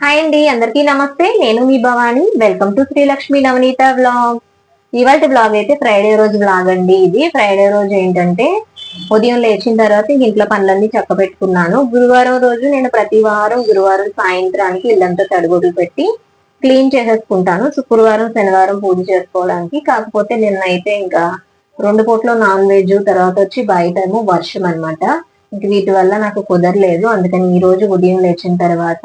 Hi అండి అందరికీ నమస్తే. నేను మీ Bhavani. Welcome to Srilakshmi Navaneetha blog ఇవాళ బ్లాగ్ అయితే ఫ్రైడే రోజు బ్లాగ్ అండి ఇది. ఫ్రైడే రోజు ఏంటంటే ఉదయం లేచిన తర్వాత ఇంట్లో పనులన్నీ చక్క పెట్టుకున్నాను. గురువారం రోజు నేను ప్రతి వారం గురువారం సాయంత్రానికి ఇల్లంతా తడిగుడ్లు పెట్టి క్లీన్ చేసేసుకుంటాను. శుక్రవారం శనివారం పూజ చేసుకోవడానికి. కాకపోతే నిన్న అయితే ఇంకా రెండు పూట్ల నాన్ వెజ్ తర్వాత వచ్చి బయట ఏమో వర్షం అనమాట ఇంక వీటి వల్ల నాకు కుదరలేదు. అందుకని ఈ రోజు ఉదయం లేచిన తర్వాత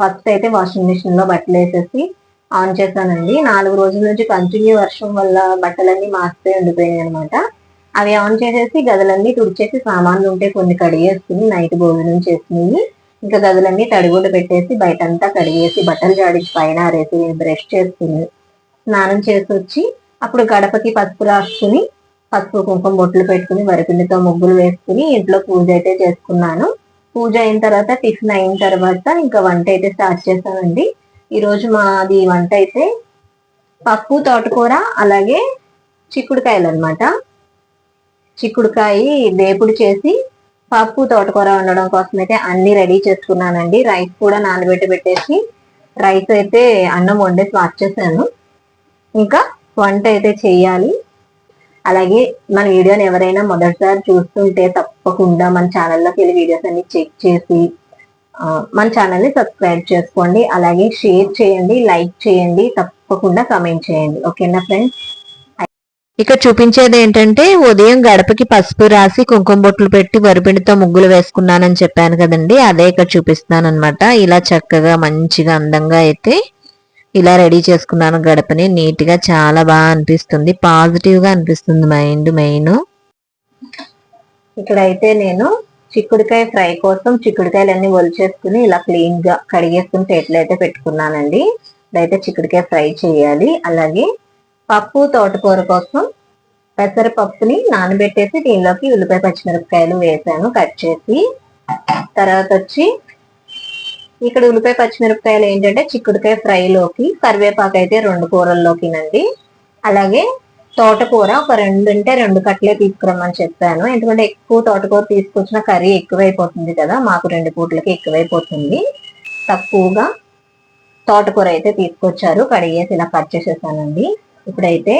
ఫస్ట్ అయితే వాషింగ్ మిషన్లో బట్టలు వేసేసి ఆన్ చేశానండి. నాలుగు రోజుల నుంచి కంటిన్యూ వర్షం వల్ల బట్టలన్నీ మాసిపోయి ఉండిపోయాయి అనమాట అవి ఆన్ చేసేసి గదులన్నీ తుడిచేసి సామాన్లు ఉంటే కొన్ని కడిగేసుకుని నైట్ భోజనం చేసుకుని ఇంకా గదులన్నీ తడిగుడ్డ పెట్టేసి బయటంతా కడిగేసి బట్టలు జాడించి పైన ఆరేసి బ్రష్ చేసుకుని స్నానం చేసి వచ్చి అప్పుడు గడపకి పసుపు రాసుకుని పసుపు కుంకుమ బొట్లు పెట్టుకుని వరిపిండితో ముగ్గులు వేసుకుని ఇంట్లో పూజ అయితే చేసుకున్నాను. పూజ అయిన తర్వాత టిఫిన్ అయిన తర్వాత ఇంకా వంట అయితే స్టార్ట్ చేశానండి ఈరోజు మాది వంట అయితే పప్పు తోటకూర అలాగే చిక్కుడుకాయలు అనమాట చిక్కుడుకాయ వేపుడు చేసి పప్పు తోటకూర వండడం కోసం అయితే అన్ని రెడీ చేసుకున్నానండి. రైస్ కూడా నానబెట్టి పెట్టేసి రైస్ అయితే అన్నం వండేసి మార్చేసాను ఇంకా వంట అయితే చేయాలి. అలాగే మన వీడియోని ఎవరైనా మొదటిసారి చూస్తుంటే తప్పకుండా మన ఛానల్లోకి వెళ్ళి వీడియోస్ అన్ని చెక్ చేసి మన ఛానల్ని సబ్స్క్రైబ్ చేసుకోండి. అలాగే షేర్ చేయండి లైక్ చేయండి తప్పకుండా కమెంట్ చేయండి. ఓకేనా ఫ్రెండ్స్ ఇక్కడ చూపించేది ఏంటంటే ఉదయం గడపకి పసుపు రాసి కుంకుమ బొట్లు పెట్టి వరిపిండితో ముగ్గులు వేసుకున్నానని చెప్పాను కదండి. అదే ఇక్కడ చూపిస్తున్నాను అనమాట ఇలా చక్కగా మంచిగా అందంగా అయితే ఇలా రెడీ చేసుకున్నాను గడపని. నీట్గా చాలా బాగా అనిపిస్తుంది. పాజిటివ్గా అనిపిస్తుంది మైండ్ మెయిన్ ఇక్కడైతే నేను చిక్కుడుకాయ ఫ్రై కోసం చిక్కుడుకాయలు అన్ని ఒలిచేసుకుని ఇలా క్లీన్గా కడిగేసుకుని ప్లేట్లు అయితే పెట్టుకున్నానండి ఇదైతే చిక్కుడుకాయ ఫ్రై చేయాలి. అలాగే పప్పు తోటకూర కోసం పెసరపప్పుని నానబెట్టేసి దీనిలోకి ఉల్లిపాయ పచ్చిమిరపకాయలు వేసాను కట్ చేసి. తర్వాత వచ్చి ఇక్కడ ఉల్లిపాయ పచ్చిమిరపకాయలు ఏంటంటే చిక్కుడుకాయ ఫ్రైలోకి కరివేపాకు అయితే రెండు కూరల్లోకినండి. అలాగే తోటకూర ఒక రెండు అంటే రెండు కట్లే తీసుకురమ్మని చెప్పాను. ఎందుకంటే ఎక్కువ తోటకూర తీసుకొచ్చిన కర్రీ ఎక్కువైపోతుంది కదా మాకు రెండు పూటలకి ఎక్కువైపోతుంది. తక్కువగా తోటకూర అయితే తీసుకొచ్చారు కడిగేసి ఇలా కట్ చేసేసానండి. ఇప్పుడైతే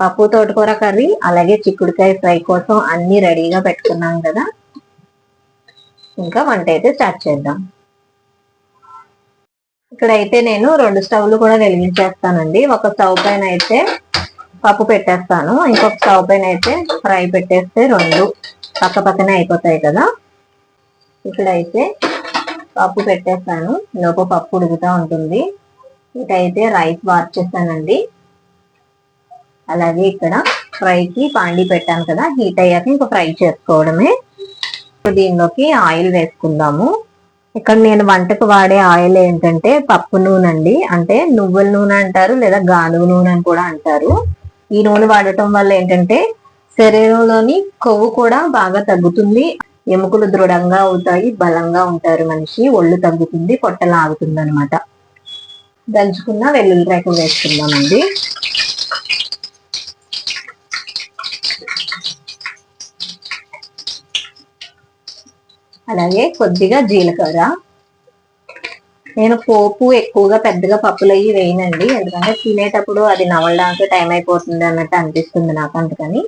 పప్పు తోటకూర కర్రీ అలాగే చిక్కుడుకాయ ఫ్రై కోసం అన్ని రెడీగా పెట్టుకున్నాం కదా. ఇంకా వంట అయితే స్టార్ట్ చేద్దాం. ఇక్కడైతే నేను రెండు స్టవ్లు కూడా వెలిగించేస్తానండి. ఒక స్టవ్ పైన అయితే పప్పు పెట్టేస్తాను. ఇంకొక స్టవ్ పైన అయితే ఫ్రై పెట్టేస్తే రెండు. పక్క పక్కనే అయిపోతాయి కదా. ఇక్కడైతే పప్పు పెట్టేస్తాను. లోపు పప్పు ఉడుకుతూ ఉంటుంది. ఇటైతే రైస్ వార్చేస్తానండి అలాగే ఇక్కడ ఫ్రైకి పాండి పెట్టాను కదా. హీట్ అయ్యాక ఇంకా ఫ్రై చేసుకోవడమే. ఇప్పుడు దీనిలోకి ఆయిల్ వేసుకుందాము. ఇక్కడ నేను వంటకు వాడే ఆయిల్ ఏంటంటే పప్పు నూనె అండి అంటే నువ్వుల నూనె అంటారు లేదా గానుగ నూనె అని కూడా అంటారు. ఈ నూనె వాడటం వల్ల ఏంటంటే శరీరంలోని కొవ్వు కూడా బాగా తగ్గుతుంది. ఎముకలు దృఢంగా అవుతాయి బలంగా ఉంటారు మనిషి ఒళ్ళు తగ్గుతుంది పొట్ట లాగుతుంది అనమాట దంచుకున్న వెల్లుల్లి రేఖ వేసుకుందామండి. అలాగే కొద్దిగా జీలకర్ర నేను పోపు ఎక్కువగా పెద్దగా పప్పులు అయ్యి వేయనండి. ఎందుకంటే తినేటప్పుడు అది నవలడానికి టైం అయిపోతుంది అన్నట్టు అనిపిస్తుంది నాకు అందుకని.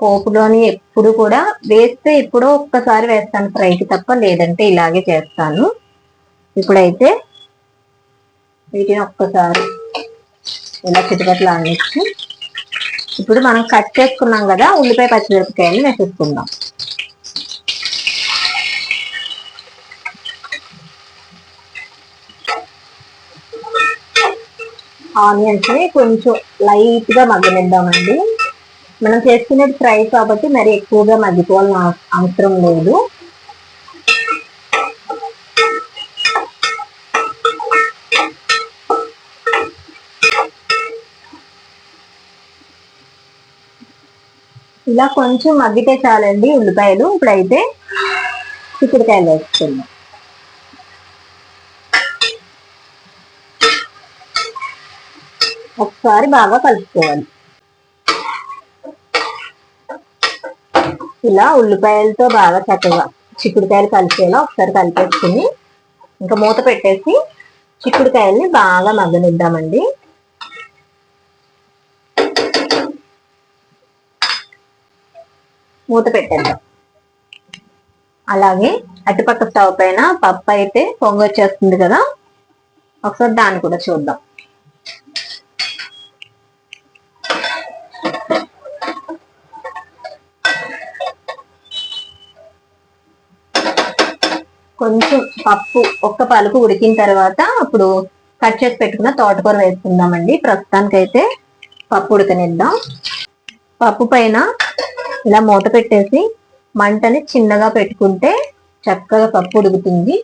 పోపులోని ఎప్పుడు కూడా వేస్తే ఎప్పుడో ఒక్కసారి వేస్తాను. ఫ్రైకి తప్ప లేదంటే ఇలాగే చేస్తాను. ఇప్పుడైతే వీటిని ఒక్కసారి ఇలా చిటికట్లు ఆనిచ్చి ఇప్పుడు మనం కట్ చేసుకున్నాం కదా ఉల్లిపాయ పచ్చిమిరపకాయలు వేసేసుకుందాం. ఆనియన్స్ని కొంచెం లైట్గా మగ్గనిద్దామండి. మనం చేసుకునేది ఫ్రై కాబట్టి మరి ఎక్కువగా మగ్గిపోవాలని అవసరం లేదు. ఇలా కొంచెం మగ్గితే చాలండి ఉల్లిపాయలు. ఇప్పుడైతే చిక్కుడుకాయలు వేసుకుందాం. ఒకసారి బాగా కలుపుకోవాలి. ఇలా ఉల్లిపాయలతో బాగా చక్కగా చిక్కుడుకాయలు కలిసేలా ఒకసారి కలిపేసుకుని ఇంకా మూత పెట్టేసి చిక్కుడుకాయల్ని బాగా మగ్గనిద్దామండి. మూత పెట్టేద్దాం. అలాగే అటుపక్క స్టవ్ పైన పప్పు అయితే పొంగొచ్చేస్తుంది కదా. ఒకసారి దాన్ని కూడా చూద్దాం. కొంచెం పప్పు ఒక్క పలుకు ఉడికిన తర్వాత అప్పుడు కట్ చేసి పెట్టుకున్న తోటకూర వేసుకుందామండి. ప్రస్తుతానికైతే పప్పు ఉడకనిద్దాం. పప్పు పైన ఇలా మూత పెట్టేసి మంటని చిన్నగా పెట్టుకుంటే చక్కగా పప్పు ఉడుకుతుంది.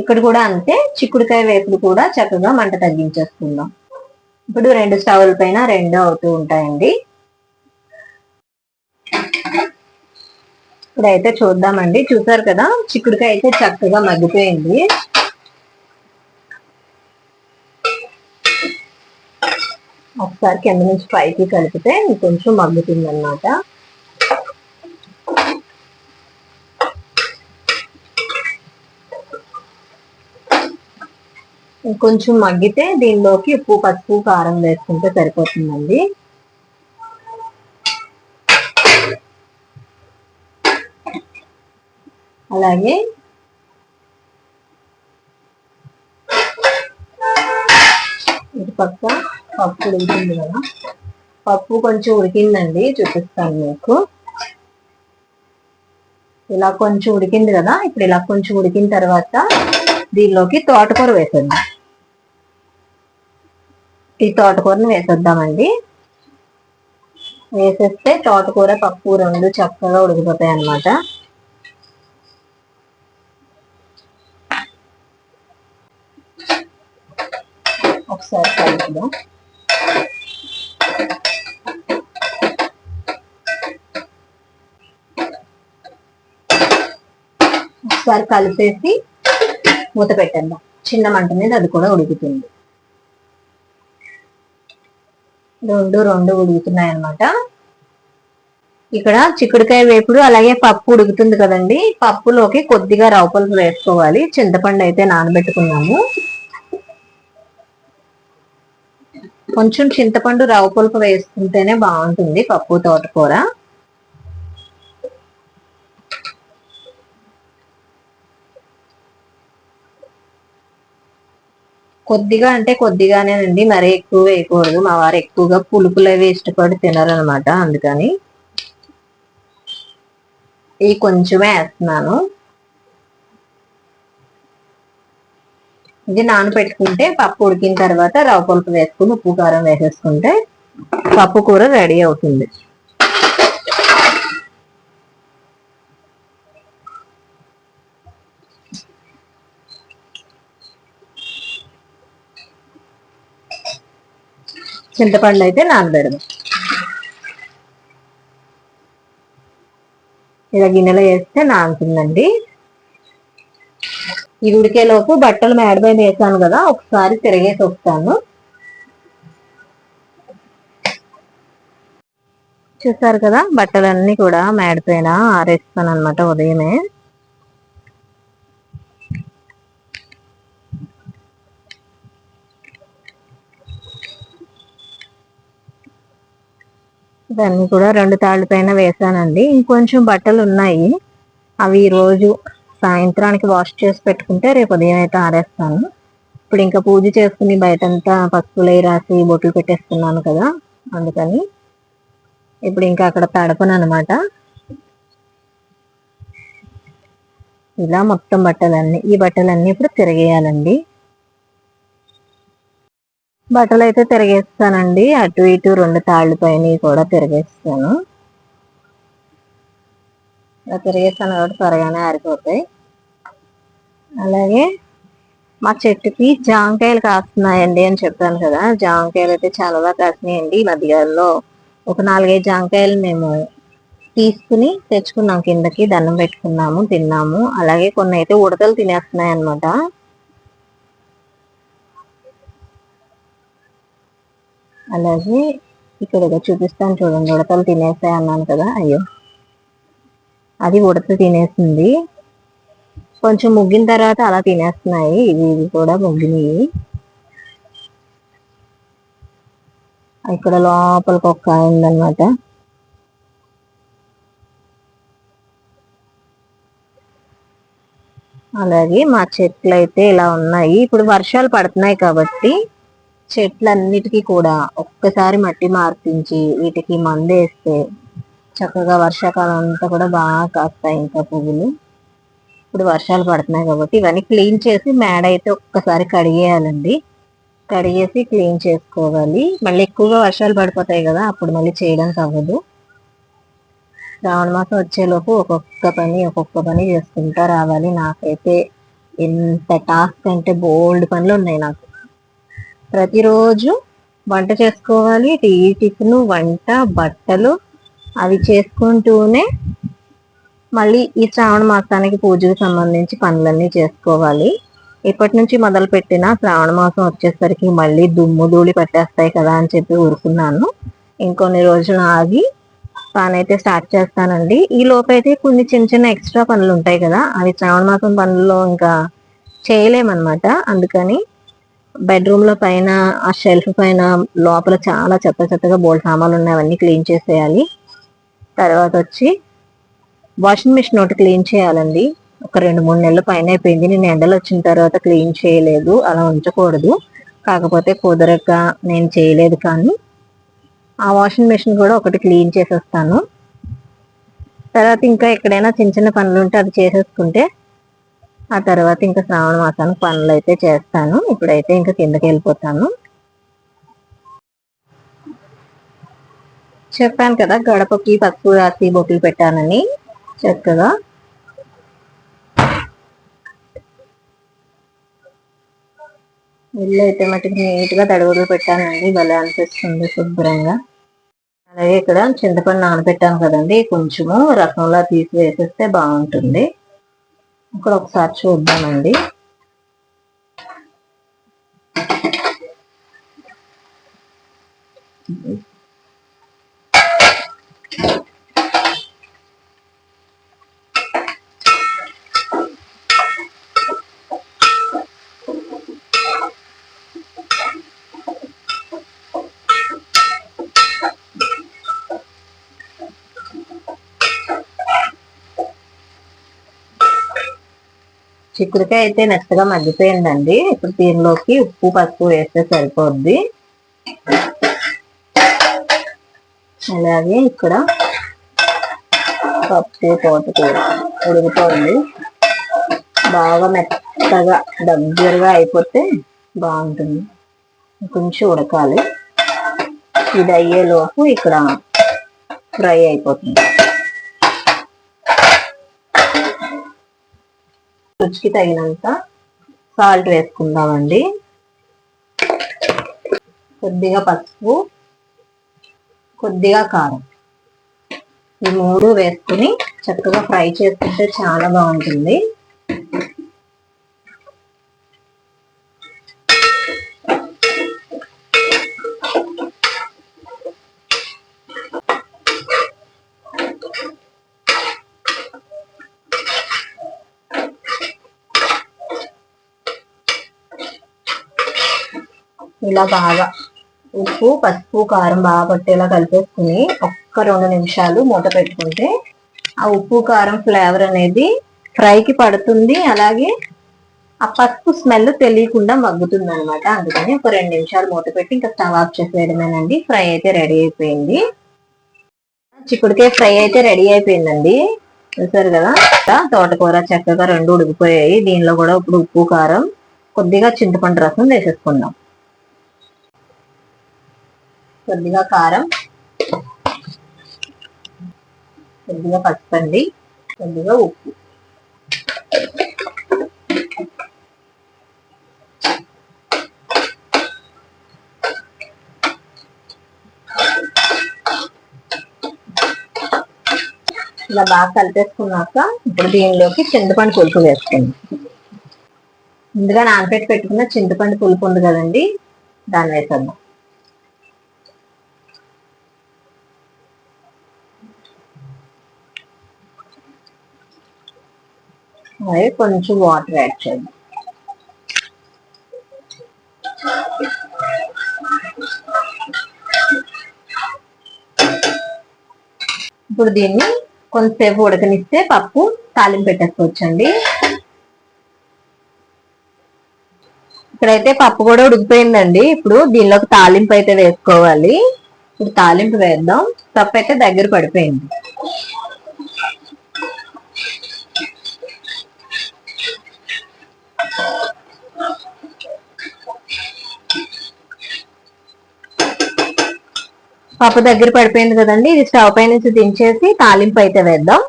ఇక్కడ కూడా అంతే చిక్కుడుకాయ వేపుడు కూడా చక్కగా మంట తగ్గించేసుకుందాం. ఇప్పుడు రెండు స్టవ్ల పైన రెండు అవుతూ ఉంటాయండి. ఇప్పుడైతే చూద్దామండి. చూసారు కదా చిక్కుడుకాయ అయితే చక్కగా మగ్గిపోయింది. ఒకసారి కింద నుంచి పైకి కలిపితే కొంచెం మగ్గుతుంది అనమాట కొంచెం మగ్గితే దీనిలోకి ఉప్పు పసుపు కారం వేసుకుంటే సరిపోతుందండి. అలాగే. ఇటు పక్క పప్పు ఉడికింది కదా. పప్పు కొంచెం ఉడికిందండి చూపిస్తాను మీకు. ఇలా కొంచెం ఉడికింది కదా ఇప్పుడు ఇలా కొంచెం ఉడికిన తర్వాత దీనిలోకి తోటకూర వేసేద్దాం. ఈ తోటకూరని వేసేద్దామండి. వేసేస్తే తోటకూర పప్పు రెండు చక్కగా ఉడికిపోతాయి అన్నమాట ఒకసారి కలుపుదాం ఒకసారి కలిపేసి మూత పెట్టేద్దాం. చిన్న మంట మీద అది కూడా ఉడుకుతుంది. రెండు రెండు ఉడుకుతున్నాయి అనమాట ఇక్కడ చిక్కుడుకాయ వేపుడు అలాగే పప్పు ఉడుకుతుంది కదండి. పప్పులోకి కొద్దిగా రవ్వ వేసుకోవాలి. చింతపండు అయితే నానబెట్టుకున్నాము. కొంచెం చింతపండు రవ్వ పులుపు వేసుకుంటేనే బాగుంటుంది పప్పు తోటకూర. కొద్దిగా అంటే కొద్దిగానేనండి మరీ ఎక్కువ వేయకూడదు. మా వారు ఎక్కువగా పులుపులు అవి ఇష్టపడి తినరు అనమాట అందుకని. ఈ కొంచెమే వేస్తున్నాను. ఇది నానబెట్టుకుంటే పప్పు ఉడికిన తర్వాత రవ్వ పులుపు వేసుకుని ఉప్పు కారం వేసేసుకుంటే పప్పు కూర రెడీ అవుతుంది. చింతపండు అయితే నానబెడదాం. ఇలా గిన్నెలో వేస్తే నానుతుందండి. ఈ ఉడికేలోపు బట్టలు మేడపై వేసాను కదా ఒకసారి తిరగేసి వస్తాను. చూసారు కదా బట్టలన్నీ కూడా మేడపైన ఆరేస్తాను అనమాట ఉదయమే. ఇవన్నీ కూడా రెండు తాళ్ళ పైన వేసానండి ఇంకొంచెం బట్టలు ఉన్నాయి. అవి ఈ రోజు సాయంత్రానికి వాష్ చేసి పెట్టుకుంటే రేపు ఉదయం అయితే ఆరేస్తాను. ఇప్పుడు ఇంకా పూజ చేసుకుని బయటంతా పసుపులై రాసి బొట్లు పెట్టేస్తున్నాను కదా అందుకని ఇప్పుడు ఇంకా అక్కడ తడపను అనమాట ఇలా మొత్తం బట్టలన్నీ ఈ బట్టలన్నీ ఇప్పుడు తిరగేయాలండి. బట్టలు అయితే తిరగేస్తానండి. అటు ఇటు రెండు తాళ్ళు పైన కూడా తిరగేస్తాను. తిరిగేస్తాను కాబట్టి త్వరగానే ఆరిపోతాయి అలాగే మా చెట్టుకి జామకాయలు కాస్తున్నాయండి అని చెప్పాను కదా. జామకాయలు అయితే చాలా బాగా కాస్తున్నాయండి ఈ మధ్యకాలంలో ఒక నాలుగైదు జామకాయలు మేము తీసుకుని తెచ్చుకున్నాం. కిందకి దండం పెట్టుకున్నాము తిన్నాము. అలాగే కొన్ని అయితే ఉడతలు తినేస్తున్నాయి అనమాట అలాగే ఇక్కడ చూపిస్తాను చూడండి. ఉడతలు తినేస్తాయి అన్నాను కదా. అయ్యో. అది ఉడత తినేసింది కొంచెం ముగ్గిన తర్వాత అలా తినేస్తున్నాయి. ఇవి ఇవి కూడా ముగ్గినాయి ఇక్కడ లోపలికి ఒక్క కాయ ఉందన్నమాట. అలాగే మా చెట్లు అయితే ఇలా ఉన్నాయి. ఇప్పుడు వర్షాలు పడుతున్నాయి కాబట్టి చెట్లన్నిటికీ కూడా ఒక్కసారి మట్టి మార్పించి వీటికి మందు వేస్తే చక్కగా వర్షాకాలం అంతా కూడా బాగా కాస్తాయి ఇంకా పువ్వులు. ఇప్పుడు వర్షాలు పడుతున్నాయి కాబట్టి ఇవన్నీ క్లీన్ చేసి మేడ అయితే ఒక్కసారి కడిగేయాలండి. కడిగేసి క్లీన్ చేసుకోవాలి. మళ్ళీ ఎక్కువగా వర్షాలు పడిపోతాయి కదా అప్పుడు మళ్ళీ చేయడానికి అవ్వదు. శ్రావణ మాసం వచ్చేలోపు ఒక్కొక్క పని ఒక్కొక్క పని చేసుకుంటా రావాలి. నాకైతే ఎంత టాస్క్ అంటే బోల్డ్ పనులు ఉన్నాయి నాకు. ప్రతిరోజు వంట చేసుకోవాలి. టీ టిఫిన్ వంట బట్టలు అవి చేసుకుంటూనే మళ్ళీ ఈ శ్రావణ మాసానికి పూజకు సంబంధించి పనులన్నీ చేసుకోవాలి. ఇప్పటి నుంచి మొదలు పెట్టిన శ్రావణ మాసం వచ్చేసరికి మళ్ళీ దుమ్ము ధూళి పట్టేస్తాయి కదా అని చెప్పి ఊరుకున్నాను. ఇంకొన్ని రోజులు ఆగి పనైతే స్టార్ట్ చేస్తానండి. ఈ లోపైతే కొన్ని చిన్న చిన్న ఎక్స్ట్రా పనులు ఉంటాయి కదా అవి శ్రావణ మాసం పనుల్లో ఇంకా చేయలేమన్నమాట. అందుకని బెడ్రూమ్లో పైన ఆ షెల్ఫ్ పైన లోపల చాలా చెత్త చెత్తగా బోల్డ్ సామాన్లు ఉన్నాయి అవన్నీ క్లీన్ చేసేయాలి. తర్వాత వచ్చి వాషింగ్ మిషన్ ఒకటి క్లీన్ చేయాలండి. ఒక రెండు మూడు నెలల పైన అయిపోయింది. నేను ఎండలు వచ్చిన తర్వాత క్లీన్ చేయలేదు. అలా ఉంచకూడదు. కాకపోతే కుదరక నేను చేయలేదు కానీ ఆ వాషింగ్ మిషన్ కూడా ఒకటి క్లీన్ చేసేస్తాను. తర్వాత ఇంకా ఎక్కడైనా చిన్న చిన్న పనులు ఉంటే అది చేసేసుకుంటే ఆ తర్వాత ఇంకా శ్రావణ మాసానికి పనులు అయితే చేస్తాను. ఇప్పుడైతే ఇంకా కిందకి వెళ్ళిపోతాను చెప్పాను కదా గడపకి పసుపు రాసి బొట్లు పెట్టానని. చక్కగా. ఇల్లు అయితే మటుకు నీట్గా పెట్టానండి భలే అనిపిస్తుంది శుభ్రంగా. అలాగే ఇక్కడ చింతపండు నానబెట్టాను కదండి కొంచెము రసంలా తీసి వేసేస్తే బాగుంటుంది. ఇక్కడ ఒకసారి చూద్దామండి. చిక్కుడుకాయ అయితే మెత్తగా మగ్గిపోయిందండి. ఇప్పుడు దీనిలోకి ఉప్పు పసుపు వేస్తే సరిపోద్ది. అలాగే ఇక్కడ పప్పు తోటకూర ఉడుకుతోంది. బాగా మెత్తగా దగ్గరగా అయిపోతే బాగుంటుంది. కొంచెం ఉడకాలి. ఇది అయ్యేలోపు ఇక్కడ ఫ్రై అయిపోతుంది. రుచికి తగినంత సాల్ట్ వేసుకుందామండి. కొద్దిగా పసుపు కొద్దిగా కారం. ఈ మూడు వేసుకుని చక్కగా ఫ్రై చేసుకుంటే చాలా బాగుంటుంది. ఇలా బాగా ఉప్పు పసుపు కారం బాగా పట్టేలా కలిపేసుకుని ఒక్క రెండు నిమిషాలు మూత పెట్టుకుంటే ఆ ఉప్పు కారం ఫ్లేవర్ అనేది ఫ్రైకి పడుతుంది. అలాగే ఆ పసుపు స్మెల్ తెలియకుండా మగ్గుతుంది అనమాట అందుకని ఒక రెండు నిమిషాలు మూత పెట్టి ఇంకా స్టవ్ ఆఫ్ చేసేయడమేనండి. ఫ్రై అయితే రెడీ అయిపోయింది. చిక్కుడుకాయ ఫ్రై అయితే రెడీ అయిపోయిందండి. చూసారు కదా? తోటకూర చక్కగా రెండు ఉడికిపోయాయి. దీనిలో కూడా ఇప్పుడు ఉప్పు కారం కొద్దిగా చింతపండు రసం వేసేసుకుందాం. కొద్దిగా కారం. కొద్దిగా పచ్చండి. కొద్దిగా ఉప్పు. ఇలా బాగా కలిపేసుకున్నాక ఇప్పుడు దీనిలోకి చింతపండు పులుపు వేసుకోండి. ముందుగా నానపెట్టి పెట్టుకున్న చింతపండు పులుపు ఉంది కదండి దాన్ని వేసేద్దాం. అలాగే కొంచెం వాటర్ యాడ్ చేయండి. ఇప్పుడు దీన్ని కొంతసేపు ఉడకనిస్తే పప్పు తాలింపు పెట్టేసుకోవచ్చండి. ఇక్కడైతే పప్పు కూడా ఉడికిపోయిందండి. ఇప్పుడు దీనిలోకి తాలింపు అయితే వేసుకోవాలి. ఇప్పుడు తాలింపు వేద్దాం. పప్పు అయితే దగ్గర పడిపోయింది. పప్పు దగ్గర పడిపోయింది కదండి. ఇది స్టవ్ పై నుంచి దించేసి తాలింపు అయితే వేద్దాం.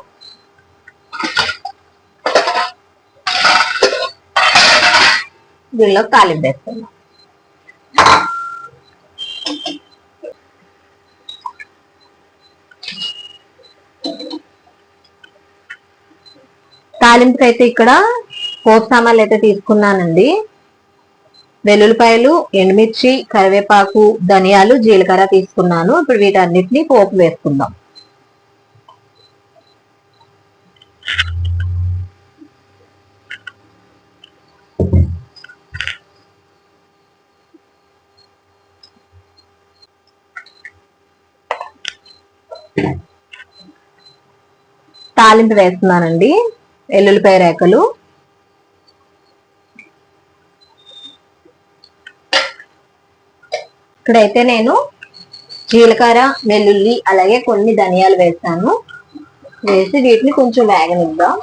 దీనిలో తాలింపు వేస్తాం తాలింపుకి అయితే ఇక్కడ పోపు సామాన్లు అయితే తీసుకున్నానండి. వెల్లుల్లిపాయలు ఎండుమిర్చి కరివేపాకు ధనియాలు జీలకర్ర తీసుకున్నాను. ఇప్పుడు వీటన్నిటిని పోపు వేసుకుందాం. తాలింపు వేస్తున్నానండి. వెల్లుల్లిపాయ రేకలు. ఇక్కడైతే నేను జీలకర్ర వెల్లుల్లి అలాగే కొన్ని ధనియాలు వేస్తాను. వేసి వీటిని కొంచెం వేగనిద్దాం.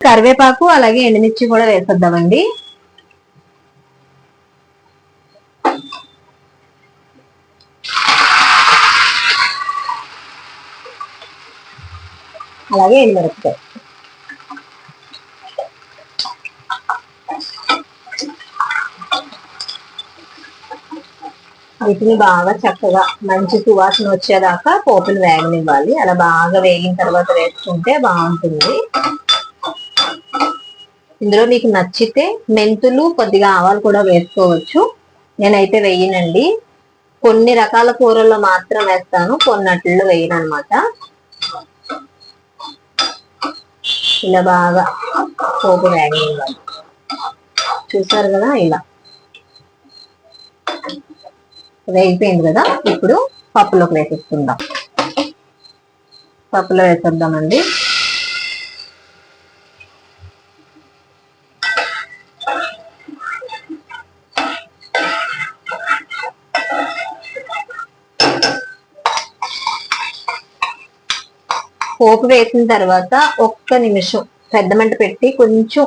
కరివేపాకు అలాగే ఎండుమిర్చి కూడా వేసేద్దామండి. అలాగే ఎండుమిరపకాయ వీటిని బాగా చక్కగా మంచి సువాసన వచ్చేదాకా పోపులు వేగనివ్వాలి. అలా బాగా వేగిన తర్వాత వేసుకుంటే బాగుంటుంది. ఇందులో మీకు నచ్చితే మెంతులు కొద్దిగా ఆవాలు కూడా వేసుకోవచ్చు. నేనైతే వేయనండి. కొన్ని రకాల కూరల్లో మాత్రం వేస్తాను. కొన్నట్లు వేయను అనమాట ఇలా బాగా పోపు వేగనివ్వాలి చూసారు కదా ఇలా వేగిపోయింది కదా ఇప్పుడు పప్పులోకి వేసేసుకుందాం పప్పులో వేసేద్దామండి పోపు వేసిన తర్వాత ఒక్క నిమిషం పెద్ద మంట పెట్టి కొంచెం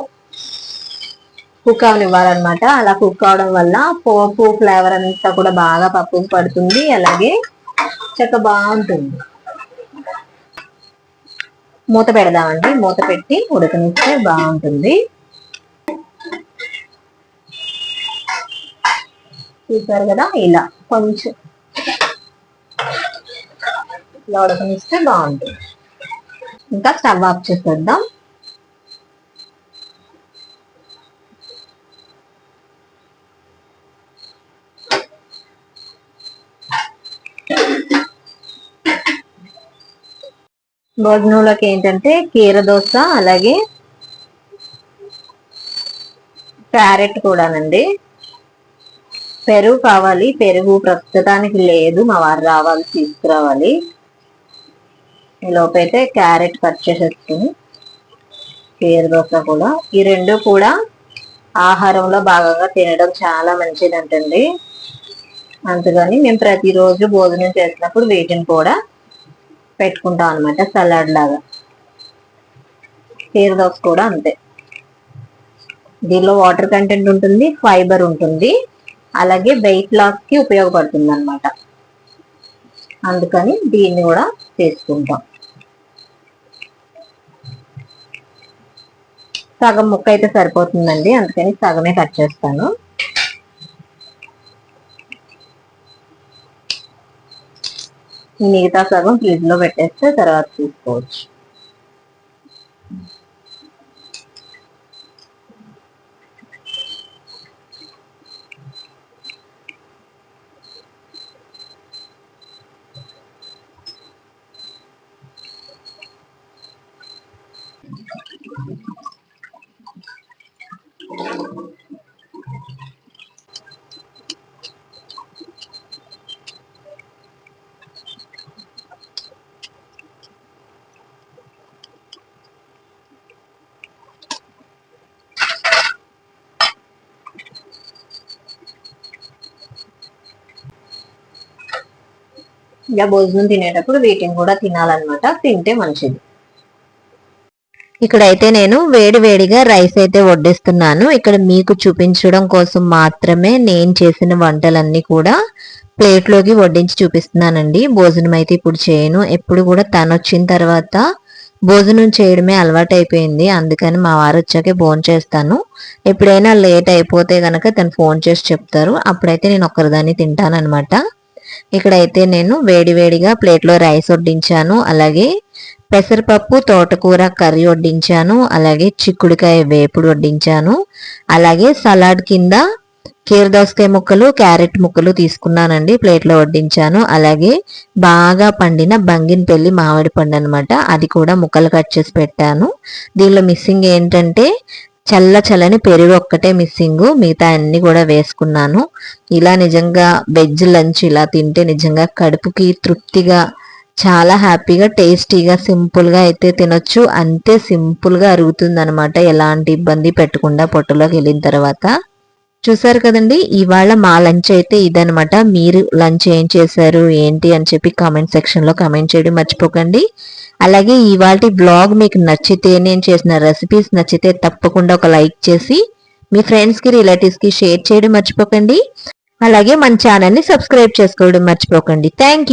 కుక్ అవనివ్వాలన్నమాట. అలా కుక్ అవడం వల్ల పోపు ఫ్లేవర్ అంతా కూడా బాగా పప్పు పడుతుంది. అలాగే చక్క బాగుంటుంది. మూత పెడదామండి. మూత పెట్టి ఉడకనిస్తే బాగుంటుంది. చూసారు కదా? ఇలా కొంచెం ఇలా ఉడకనిస్తే బాగుంటుంది. ఇంకా స్టవ్ ఆఫ్ చేసేద్దాం. భోజనంలోకి ఏంటంటే కీర దోశ అలాగే క్యారెట్ కూడానండి. పెరుగు కావాలి పెరుగు ప్రస్తుతానికి లేదు మా వారు రావాలి తీసుకురావాలి. ఈ లోపైతే క్యారెట్ కట్ చేసేసుకుని కీర కూడా. ఈ రెండు కూడా ఆహారంలో భాగంగా తినడం చాలా మంచిదంటండి. అందుకని మేము ప్రతిరోజు భోజనం చేసినప్పుడు వీటిని కూడా పెట్టుకుంటాం అనమాట సలాడ్ లాగా. కీర దోస కూడా అంతే. దీనిలో వాటర్ కంటెంట్ ఉంటుంది ఫైబర్ ఉంటుంది అలాగే వెయిట్ లాస్కి ఉపయోగపడుతుంది అనమాట అందుకని దీన్ని కూడా చేసుకుంటాం. సగం ముక్క అయితే సరిపోతుందండి అందుకని సగమే కట్ చేస్తాను. మిగతా సగం ఫ్రిడ్జ్లో పెట్టేస్తే తర్వాత తీసుకోవచ్చు. ఇలా భోజనం తినేటప్పుడు వీటిని కూడా తినాలన్నమాట. తింటే మంచిది. ఇక్కడైతే నేను వేడి వేడిగా రైస్ అయితే వడ్డిస్తున్నాను. ఇక్కడ మీకు చూపించడం కోసం మాత్రమే నేను చేసిన వంటలన్నీ కూడా ప్లేట్లోకి వడ్డించి చూపిస్తున్నానండి. భోజనం అయితే ఇప్పుడు చేయను. ఎప్పుడు కూడా తను వచ్చిన తర్వాత భోజనం చేయడమే అలవాటు అయిపోయింది అందుకని మా వారు వచ్చాకే ఫోన్ చేస్తాను. ఎప్పుడైనా లేట్ అయిపోతే కనుక తను ఫోన్ చేసి చెప్తారు. అప్పుడైతే నేను ఒక్కరిదాన్ని తింటానమాట ఇక్కడైతే నేను వేడివేడిగా ప్లేట్లో రైస్ వడ్డించాను. అలాగే పెసరపప్పు తోటకూర కర్రీ వడ్డించాను. అలాగే చిక్కుడుకాయ వేపుడు వడ్డించాను. అలాగే సలాడ్ కింద కీరదోసకాయ ముక్కలు క్యారెట్ ముక్కలు తీసుకున్నానండి ప్లేట్లో వడ్డించాను. అలాగే బాగా పండిన బంగినపల్లి మామిడి పండు అనమాట అది కూడా ముక్కలు కట్ చేసి పెట్టాను. దీనిలో మిస్సింగ్ ఏంటంటే చల్ల చల్లని పెరుగు ఒక్కటే మిస్సింగ్ మిగతా అన్ని కూడా వేసుకున్నాను. ఇలా నిజంగా వెజ్ లంచ్ ఇలా తింటే నిజంగా కడుపుకి తృప్తిగా చాలా హ్యాపీగా టేస్టీగా సింపుల్గా అయితే తినొచ్చు. అంతే సింపుల్గా అరుగుతుంది అనమాట ఎలాంటి ఇబ్బంది పెట్టకుండా పొట్టలోకి వెళ్ళిన తర్వాత. చూసారు కదండి ఇవాళ మా లంచ్ అయితే ఇదనమాట మీరు లంచ్ ఏం చేశారు ఏంటి అని చెప్పి కామెంట్ సెక్షన్లో కామెంట్ చేయడం మర్చిపోకండి. అలాగే ఇవాళ బ్లాగ్ మీకు నచ్చితే నేను చేసిన రెసిపీస్ నచ్చితే తప్పకుండా ఒక లైక్ చేసి మీ ఫ్రెండ్స్కి రిలేటివ్స్కి షేర్ చేయడం మర్చిపోకండి. అలాగే మన ఛానల్ని సబ్స్క్రైబ్ చేసుకోవడం మర్చిపోకండి. థ్యాంక్